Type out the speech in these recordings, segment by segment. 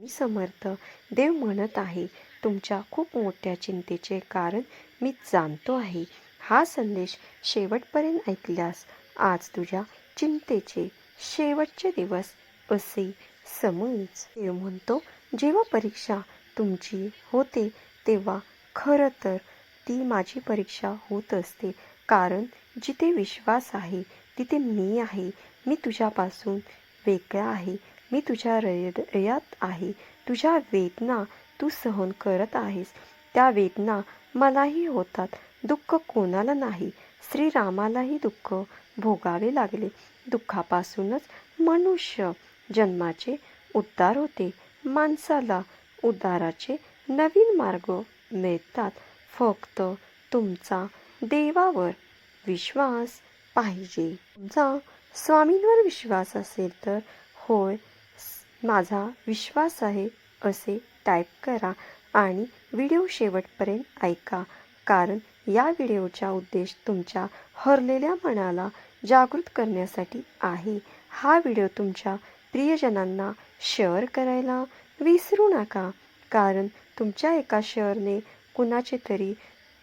मी समर्थ. देव म्हणत आहे तुमच्या खूप मोठ्या चिंतेचे कारण मी जाणतो आहे. हा संदेश शेवटपर्यंत ऐकल्यास आज तुझ्या चिंतेचे शेवटचे दिवस असे समज. देव म्हणतो जेव्हा परीक्षा तुमची होते तेव्हा खरं तर ती माझी परीक्षा होत असते. कारण जिथे विश्वास आहे तिथे मी आहे. मी तुझ्यापासून वेगळा आहे. मी तुझ्या हृदयात आहे. तुझ्या वेदना तू सहन करत आहेस. त्या वेदना मलाही होतात. दुःख कोणाला नाही. श्रीरामालाही दुःख भोगावे लागले. दुःखापासूनच मनुष्य जन्माचे उद्धार होते. माणसाला उद्धाराचे नवीन मार्ग मिळतात. फक्त तुमचा देवावर विश्वास पाहिजे. तुमचा स्वामींवर विश्वास असेल तर होय माझा विश्वास आहे असे टाईप करा आणि व्हिडिओ शेवटपर्यंत ऐका. कारण या व्हिडिओचा उद्देश तुमच्या हरलेल्या मनाला जागृत करण्यासाठी आहे. हा व्हिडिओ तुमच्या प्रियजनांना शेअर करायला विसरू नका. कारण तुमच्या एका शेअरने कुणाचे तरी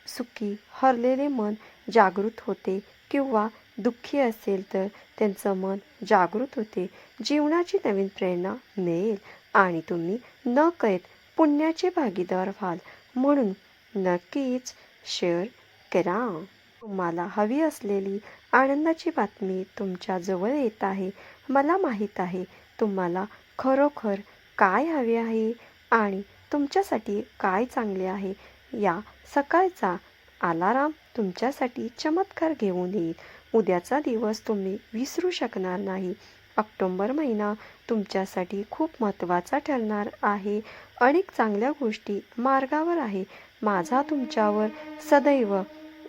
सुखी हरलेले मन जागृत होते किंवा दुःखी असेल तर त्यांचं मन जागृत होते. जीवनाची नवीन प्रेरणा मिळेल आणि तुम्ही न कळत पुण्याचे भागीदार व्हाल. म्हणून नक्कीच शेअर करा. तुम्हाला हवी असलेली आनंदाची बातमी तुमच्या जवळ येत आहे. मला माहीत आहे तुम्हाला खरोखर काय हवे आहे आणि तुमच्यासाठी काय चांगले आहे. या सकाळचा अलाराम तुमच्यासाठी चमत्कार घेऊन येईल. उद्याचा दिवस तुम्ही विसरू शकणार नाही. ऑक्टोंबर महिना तुमच्यासाठी खूप महत्त्वाचा ठरणार आहे. अनेक चांगल्या गोष्टी मार्गावर आहे. माझा तुमच्यावर सदैव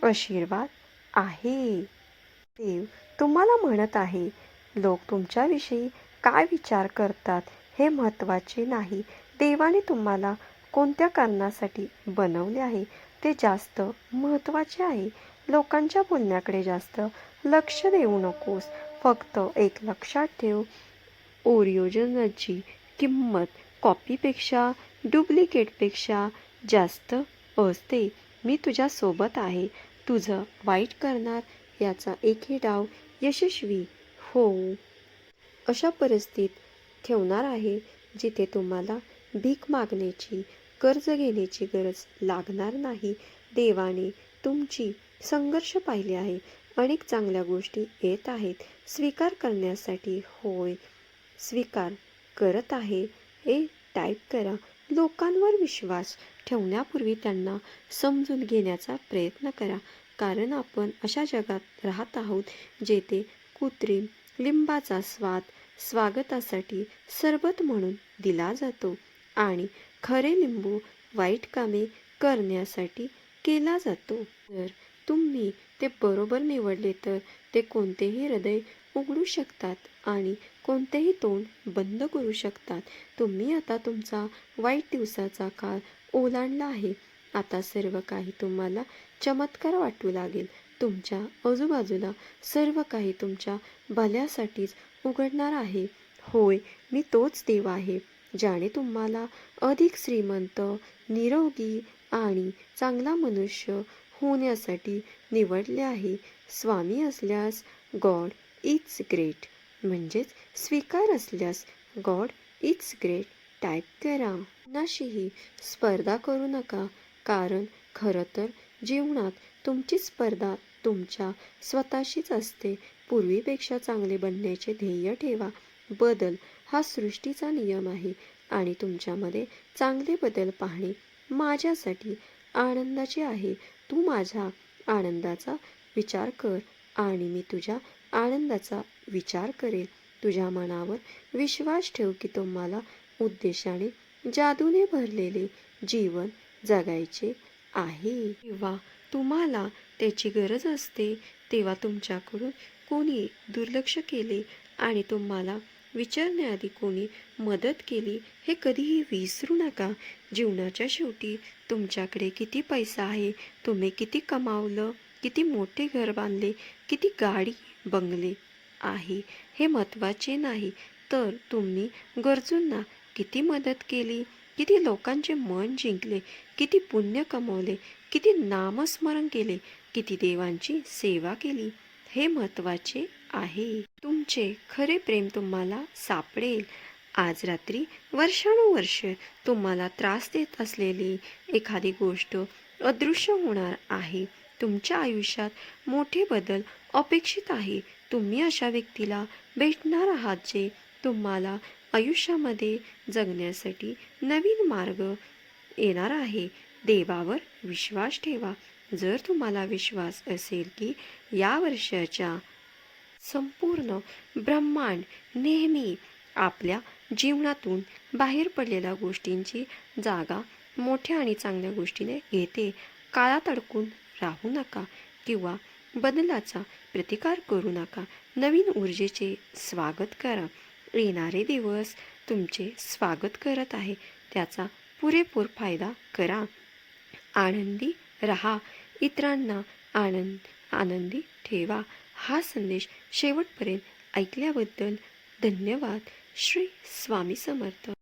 आशीर्वाद आहे. देव तुम्हाला म्हणत आहे लोक तुमच्याविषयी काय विचार करतात हे महत्त्वाचे नाही. देवाने तुम्हाला कोणत्या कारणासाठी बनवले आहे ते जास्त महत्त्वाचे आहे. लोकांच्या बोलण्याकडे जास्त लक्ष देऊ नकोस. फक्त एक लक्षात ठेव. ओरिओजनची किंमत कॉपीपेक्षा डुप्लिकेटपेक्षा जास्त असते. मी तुझ्यासोबत आहे. तुझं वाईट करणार याचा एकही डाव यशस्वी होऊ. अशा परिस्थितीत ठेवणार आहे जिथे तुम्हाला भीक मागण्याची कर्ज घेण्याची गरज लागणार नाही. देवाने तुमची संघर्ष पाहिले आहे. अनेक चांगल्या गोष्टी येत आहेत. स्वीकार करण्यासाठी होय. स्वीकार करत आहे हे टाईप करा. लोकांवर विश्वास ठेवण्यापूर्वी त्यांना समजून घेण्याचा प्रयत्न करा. कारण आपण अशा जगात राहत आहोत जेथे कृत्रिम लिंबाचा स्वाद स्वागतासाठी सरबत म्हणून दिला जातो आणि खरे लिंबू वाईट कामे करण्यासाठी केला जातो. तर तुम्ही ते बरोबर निवडले तर ते कोणतेही हृदय उघडू शकतात आणि कोणतेही तोंड बंद करू शकतात. तुम्ही आता तुमचा वाईट दिवसाचा काळ ओलांडला आहे. आता सर्व काही तुम्हाला चमत्कार वाटू लागेल. तुमच्या आजूबाजूला सर्व काही तुमच्या भल्यासाठीच उघडणार आहे. होय मी तोच देव आहे ज्याने तुम्हाला अधिक श्रीमंत निरोगी आणि चांगला मनुष्य होण्यासाठी निवडले आहे. स्वामी असल्यास गॉड इट्स ग्रेट म्हणजेच स्वीकार असल्यास गॉड इज ग्रेट टाईप करा. कुणाशीही स्पर्धा करू नका कारण खरं तर जीवनात तुमची स्पर्धा तुमच्या स्वतःशीच असते. पूर्वीपेक्षा चांगले बनण्याचे ध्येय ठेवा. बदल हा सृष्टीचा नियम आहे आणि तुमच्यामध्ये चांगले बदल पाहणे माझ्यासाठी आनंदाचे आहे. तू माझ्या आनंदाचा विचार कर आणि मी तुझ्या आनंदाचा विचार करेल. तुझ्या मनावर विश्वास ठेव की तुम्हाला उद्देशाने जादूने भरलेले जीवन जगायचे आहे. किंवा तुम्हाला त्याची गरज असते तेव्हा तुमच्याकडून कोणी दुर्लक्ष केले आणि तुम्हाला विचारण्याआधी कोणी मदत केली हे कधीही विसरू नका. जीवनाच्या शेवटी तुमच्याकडे किती पैसा आहे? तुम्ही किती कमावलं? किती मोठे घर बांधले? किती गाडी बंगले आहे? हे महत्त्वाचे नाही. तर तुम्ही गरजूंना किती मदत केली? किती लोकांचे मन जिंकले? किती पुण्य कमवले? किती नामस्मरण केले? किती देवांची सेवा केली? हे महत्त्वाचे आहे. तुमचे खरे प्रेम तुम्हाला सापडेल. आज रात्री वर्षानुवर्ष तुम्हाला त्रास देत असलेली एखादी गोष्ट अदृश्य होणार आहे. तुमच्या आयुष्यात मोठे बदल अपेक्षित आहे. तुम्ही अशा व्यक्तीला भेटणार आहात जे तुम्हाला आयुष्यामध्ये जगण्यासाठी नवीन मार्ग येणार आहे. देवावर विश्वास ठेवा. जर तुम्हाला विश्वास असेल की या वर्षाच्या संपूर्ण ब्रह्मांड नेहमी आपल्या जीवनातून बाहेर पडलेल्या गोष्टींची जागा मोठ्या आणि चांगल्या गोष्टीने घेते काळात अडकून राहू नका किंवा बदलाचा प्रतिकार करू नका. नवीन ऊर्जेचे स्वागत करा. येणारे दिवस तुमचे स्वागत करत आहे. त्याचा पुरेपूर फायदा करा. आनंदी रहा. इतरांना आनंद आनंदी ठेवा. हा संदेश शेवटपर्यंत ऐकल्याबद्दल धन्यवाद. श्री स्वामी समर्थ.